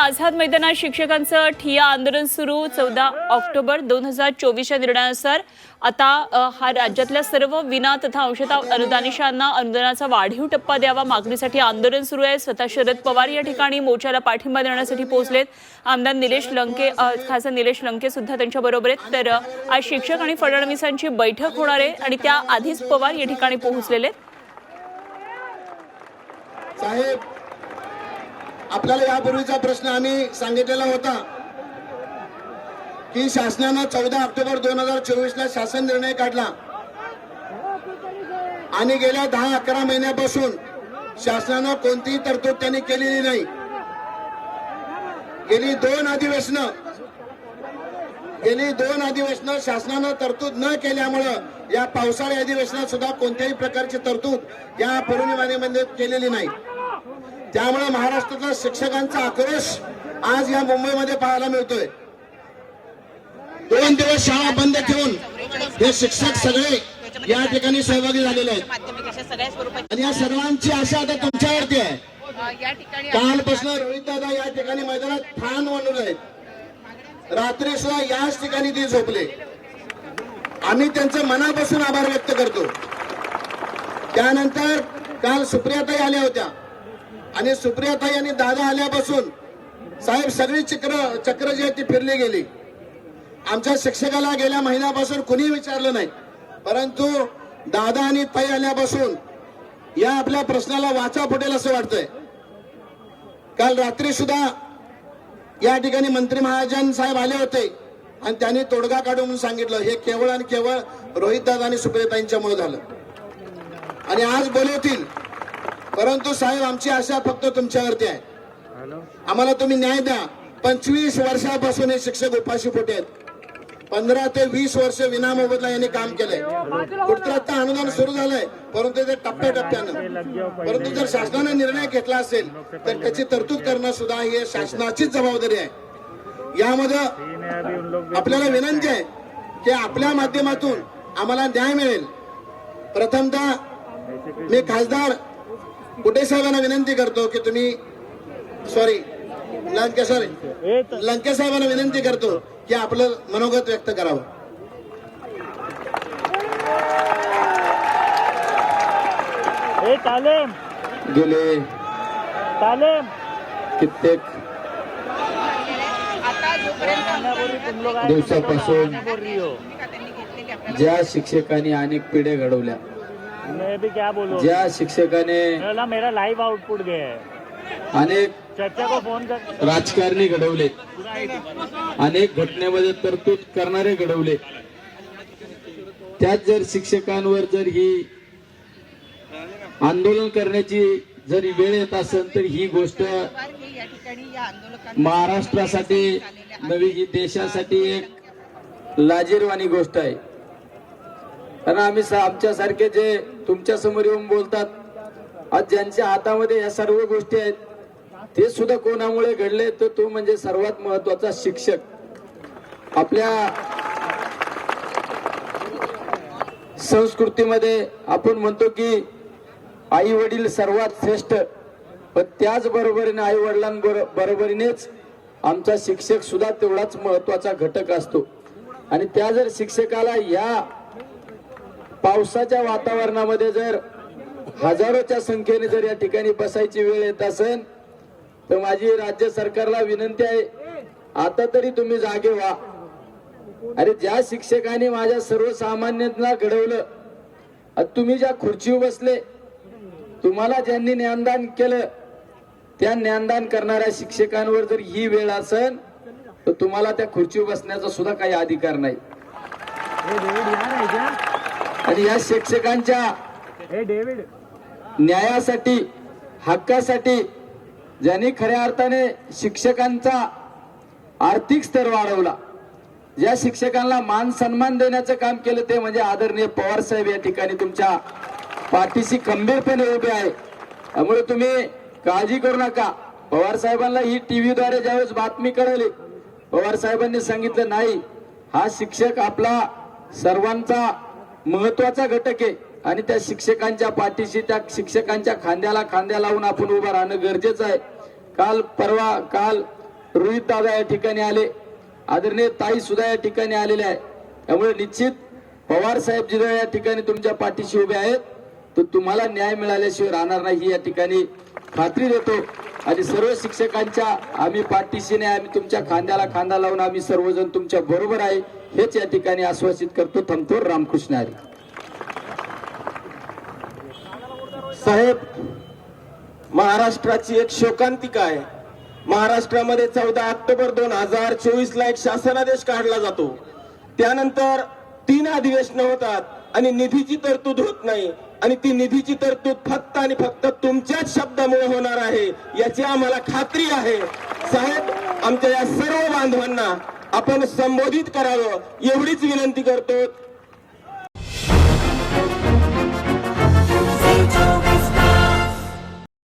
आझाद मैदानात शिक्षकांचं ठिया आंदोलन सुरू. चौदा ऑक्टोबर दोन हजार चोवीसच्या निर्णयानुसार आता हा राज्यातल्या सर्व विना तथा अंशतः अनुदानिशांना अनुदानाचा वाढीव टप्पा द्यावा मागणीसाठी आंदोलन सुरू आहे. स्वतः शरद पवार या ठिकाणी मोर्चाला पाठिंबा देण्यासाठी पोहोचलेत. आमदार निलेश लंके खासदार निलेश लंके सुद्धा त्यांच्या बरोबर आहेत. तर आज शिक्षक आणि फडणवीसांची बैठक होणार आहे आणि त्या आधीच पवार या ठिकाणी पोहोचलेले आहेत. आपल्याला यापूर्वीचा प्रश्न आम्ही सांगितलेला होता की शासनानं चौदा ऑक्टोबर दोन हजार चोवीस ला शासन निर्णय काढला. आणि गेल्या दहा अकरा महिन्यापासून शासनानं कोणतीही तरतूद त्यांनी केलेली नाही. गेली दोन अधिवेशनं गेली दोन अधिवेशनं शासनानं तरतूद न केल्यामुळं या पावसाळी अधिवेशनात सुद्धा कोणत्याही प्रकारची तरतूद या पौर्णिमानेमध्ये केलेली नाही. त्यामुळे महाराष्ट्रातल्या शिक्षकांचा आक्रोश आज या मुंबईमध्ये पाहायला मिळतोय. दोन दिवस शाळा बंद ठेवून हे शिक्षक सगळे या ठिकाणी सहभागी झालेले आहेत. आणि या सर्वांची आशा आता तुमच्यावरती आहे. कालपासून रोहित दादा या ठिकाणी मैदानात ठाण मांडून आहेत. रात्री सुद्धा याच ठिकाणी ते झोपले. आम्ही त्यांचे मनापासून आभार व्यक्त करतो. त्यानंतर काल सुप्रियाताई आल्या होत्या. आणि सुप्रियाताई आणि दादा आल्यापासून साहेब सगळी चक्र चक्र जी आहे ती फिरली गेली. आमच्या शिक्षकाला गेल्या महिन्यापासून कुणी विचारलं नाही. परंतु दादा आणि ताई आल्यापासून या आपल्या प्रश्नाला वाचा फुटेल असं वाटतंय. काल रात्री सुद्धा या ठिकाणी मंत्री महाजन साहेब आले होते आणि त्यांनी तोडगा काढू म्हणून सांगितलं. हे केवळ आणि केवळ रोहित दादा आणि सुप्रियताईंच्यामुळे झालं. आणि आज बोलवतील. परंतु साहेब आमची आशा फक्त तुमच्यावरती आहे. आम्हाला तुम्ही न्याय द्या. पंचवीस वर्षापासून हे शिक्षक उपाशी पोटे आहेत. पंधरा ते वीस वर्ष विनामोबदला यांनी काम केलंय. कुठतर आता अनुदान सुरू झालंय परंतु ते टप्प्याटप्प्यानं. परंतु जर शासनाने निर्णय घेतला असेल तर त्याची तरतूद करणं सुद्धा ही शासनाचीच जबाबदारी आहे. यामध्ये आपल्याला विनंती आहे की आपल्या माध्यमातून आम्हाला न्याय मिळेल. प्रथमतः मी खासदार कुटे साहेबांना विनंती करतो की तुम्ही सॉरी लंके सॉरी लंके साहेबांना विनंती करतो की आपलं मनोगत व्यक्त करावं. गेले. तालेम. कित्येक दिवसापासून ज्या शिक्षकांनी अनेक पिढ्या घडवल्या मैं भी क्या बोलूं? ज्या शिक्षकाने मेरा मेरा लाइव आउटपुट गया है। अनेक चर्चा को फोन कर। राजकारणी घडवले. अनेक घटनेमध्ये तरतूद करणारे घडवले. त्यात जर शिक्षकांवर जर ही आंदोलन करण्याची जर वेळ येत असेल तर ही गोष्ट महाराष्ट्रासाठी नवी ही देशासाठी एक लाजीरवाणी गोष्ट आहे. कारण आम्ही आमच्यासारखे जे तुमच्यासमोर येऊन बोलतात आज ज्यांच्या हातामध्ये या सर्व गोष्टी आहेत ते सुद्धा कोणामुळे घडले तर तो म्हणजे सर्वात महत्त्वाचा शिक्षक. आपल्या संस्कृतीमध्ये आपण म्हणतो की आई वडील सर्वात श्रेष्ठ पण त्याच बरोबरीने आई वडिलांबरोबरीनेच आमचा शिक्षक सुद्धा तेवढाच महत्त्वाचा घटक असतो. आणि त्या जर शिक्षकाला या पावसाच्या वातावरणामध्ये जर हजारोच्या संख्येने जर या ठिकाणी बसायची वेळ येत असेल तर माझी राज्य सरकारला विनंती आहे आता तरी तुम्ही जागे व्हा. अरे ज्या शिक्षकाने माझ्या सर्वसामान्यांना घडवलं तुम्ही ज्या खुर्चीवर बसले तुम्हाला ज्यांनी ज्ञानदान केलं त्या ज्ञानदान करणाऱ्या शिक्षकांवर जर ही वेळ असेल तर तुम्हाला त्या खुर्चीवर बसण्याचा सुद्धा काही अधिकार नाही. आणि या शिक्षकांच्या न्यायासाठी हक्कासाठी ज्यांनी खऱ्या अर्थाने शिक्षकांचा आर्थिक स्तर वाढवला ज्या शिक्षकांना मान सन्मान देण्याचं काम केलं ते म्हणजे आदरणीय पवार साहेब या ठिकाणी तुमच्या पाठीशी खंबीरपणे उभे आहे. त्यामुळे तुम्ही काळजी करू नका. पवार साहेबांना ही टीव्हीद्वारे ज्यावेळेस बातमी कळवली पवार साहेबांनी सांगितलं नाही हा शिक्षक आपला सर्वांचा महत्त्वाचा घटक आहे. आणि त्या शिक्षकांच्या पाठीशी त्या शिक्षकांच्या खांद्याला खांद्या लावून आपण उभं राहणं गरजेचं आहे. काल परवा काल रोहित दादा या ठिकाणी आले. आदरणीय ताई सुद्धा या ठिकाणी आलेल्या आहे त्यामुळे निश्चित पवार साहेब जिथे या ठिकाणी तुमच्या पाठीशी उभे आहेत तर तुम्हाला न्याय मिळाल्याशिवाय राहणार नाही ही या ठिकाणी खात्री देतो. आणि सर्व शिक्षकांच्या आम्ही पाठीशी नाही आम्ही तुमच्या खांद्याला खांदा लावून आम्ही सर्वजण तुमच्या बरोबर आहे. हेच या ठिकाणी आश्वासित करतो थमतो रामकृष्ण हरी. साहेब महाराष्ट्राची एक शोकांतिका आहे. महाराष्ट्रामध्ये चौदा ऑक्टोबर दोन हजार चोवीस ला एक शासनादेश काढला जातो. त्यानंतर तीन अधिवेशन होतात आणि निधीची तरतूद होत नाही. आणि ती निधीची तरतूद फक्त आणि फक्त तुमच्याच शब्दामुळे होणार आहे याची आम्हाला खात्री आहे. साहेब आमच्या या सर्व बांधवांना आपण संबोधित करावं एवढीच विनंती करतो.